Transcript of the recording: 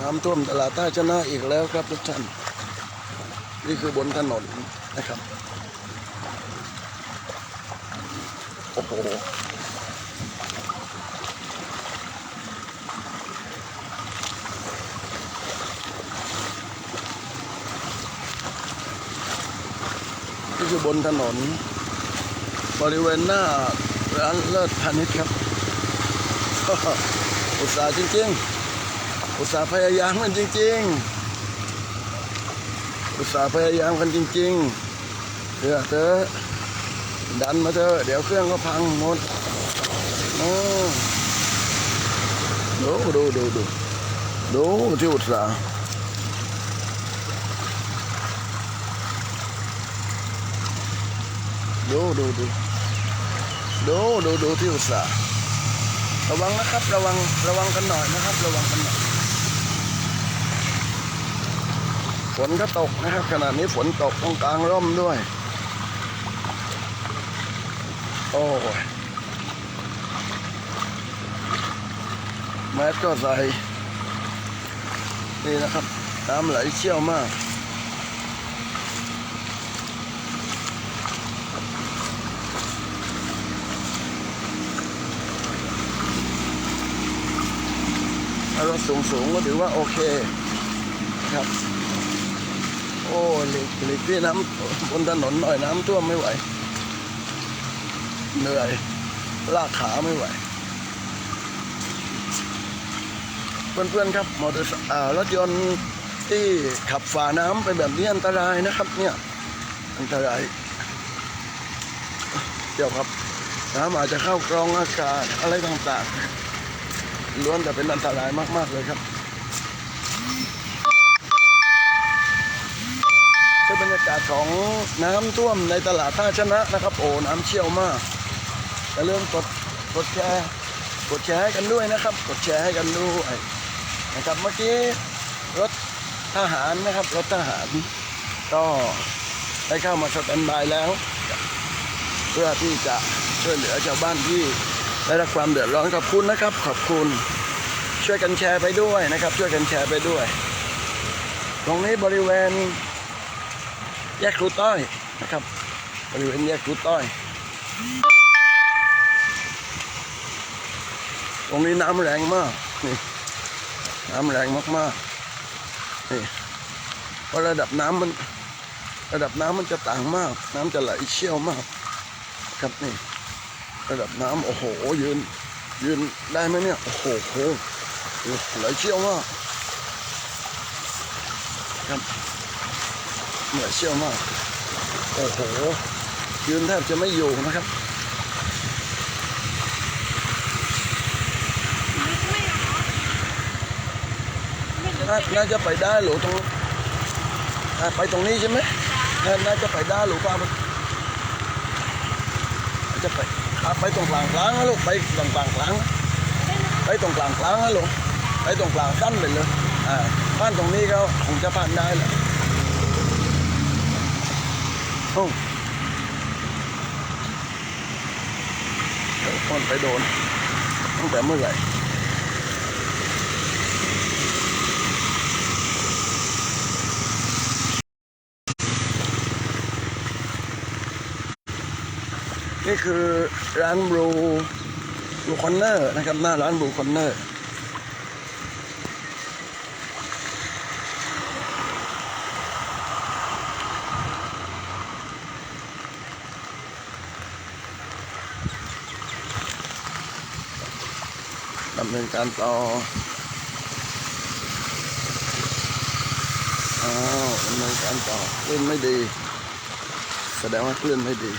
น้ำท่วมตลาดท่าชนะอีกแล้วครับทุกท่าน นี่คือบนถนนนะครับ โอ้โหนี่คือบนถนน บริเวณหน้าร้านเลิศพาณิชย์ครับ อุตส่าห์จริงๆ อุตส่าห์พยายามกันจริง ๆ อุตส่าห์พยายามกันจริงๆเดี๋ยวเธอะดันมาเถอะเดี๋ยวเครื่องก็พังหมดโอ้ดูดูดูดูดูที่อุตส่าห์ดูดูดูดูดูดูที่อุตส่าห์ ระวังนะครับ ระวังระวังกันหน่อยนะครับ ระวังกันหน่อยฝนก็ตกนะครับ ขณะนี้ฝนตกตรงกลางร่มด้วย โอ้ยแมสก็ใส่นี่นะครับน้ำไหลเชี่ยวมาก รถสูงสูงๆก็ถือว่าโอเคครับ โอ้หลีกหลีกที่น้ำบนถนนหน่อยน้ำท่วมไม่ไหว เหนื่อย ลากขาไม่ไหว เพื่อนๆครับมอเตอร์รถยนต์ที่ขับฝ่าน้ำไปแบบนี้อันตรายนะครับ เนี่ยอันตรายเดี๋ยวครับน้ำอาจจะเข้ากรองอากาศอะไรต่างๆ ล้วนแต่เป็นอันตรายมาก ๆ เลยครับคือบรรยากาศของน้ำท่วมในตลาดท่าชนะนะครับ โอ้น้ำเชี่ยวมากอย่าลืมกดกดแชร์กดแชร์ให้กันด้วยนะครับ กดแชร์ให้กันด้วยนะครับเมื่อกี้รถทหารนะครับรถทหาร ก็ได้เข้ามาสแตนบายแล้ว เพื่อที่จะช่วยเหลือชาวบ้านที่ ได้รับความเดือดร้อนขอบคุณนะครับ ขอบคุณ ช่วยกันแชร์ไปด้วยนะครับ ช่วยกันแชร์ไปด้วย ตรงนี้บริเวณ แยกครูต้อยนะครับ บริเวณแยกครูต้อย ตรงนี้น้ำแรงมากนี่น้ำแรงมากๆนี่เพราะระดับน้ำมันระดับน้ำมันจะต่างมาก น้ำจะไหลเชี่ยวมาก ครับนี่ ระดับน้ำโอ้โหยืน ยืนได้ไหมเนี่ย โอ้โหโหไหลเชี่ยวมากครับไหลเชี่ยวมาก โอ้โห ยืนแทบจะไม่อยู่นะครับน่าน่าจะไปได้หรือตรงอะไปตรงนี้ใช่ไหมน่าน่าจะไปได้หรือเปล่าจะไปอะ ไปตรงกลางกลางนะลูกไปตรงกลางกลางไปตรงกลางกลางนะลูกไปตรงกลางกั้นไปเลยอ่าบ้านตรงนี้ก็คงจะผ่านได้แหละโอ้คนไปโดนตั้งแต่เมื่อไหร่ นี่คือร้านบลูบลูคอนเนอร์นะครับหน้าร้านบลูคอนเนอร์ดำเนินการต่ออ้าวดำเนินการต่อคลื่นไม่ดี แสดงว่าคลื่นไม่ดี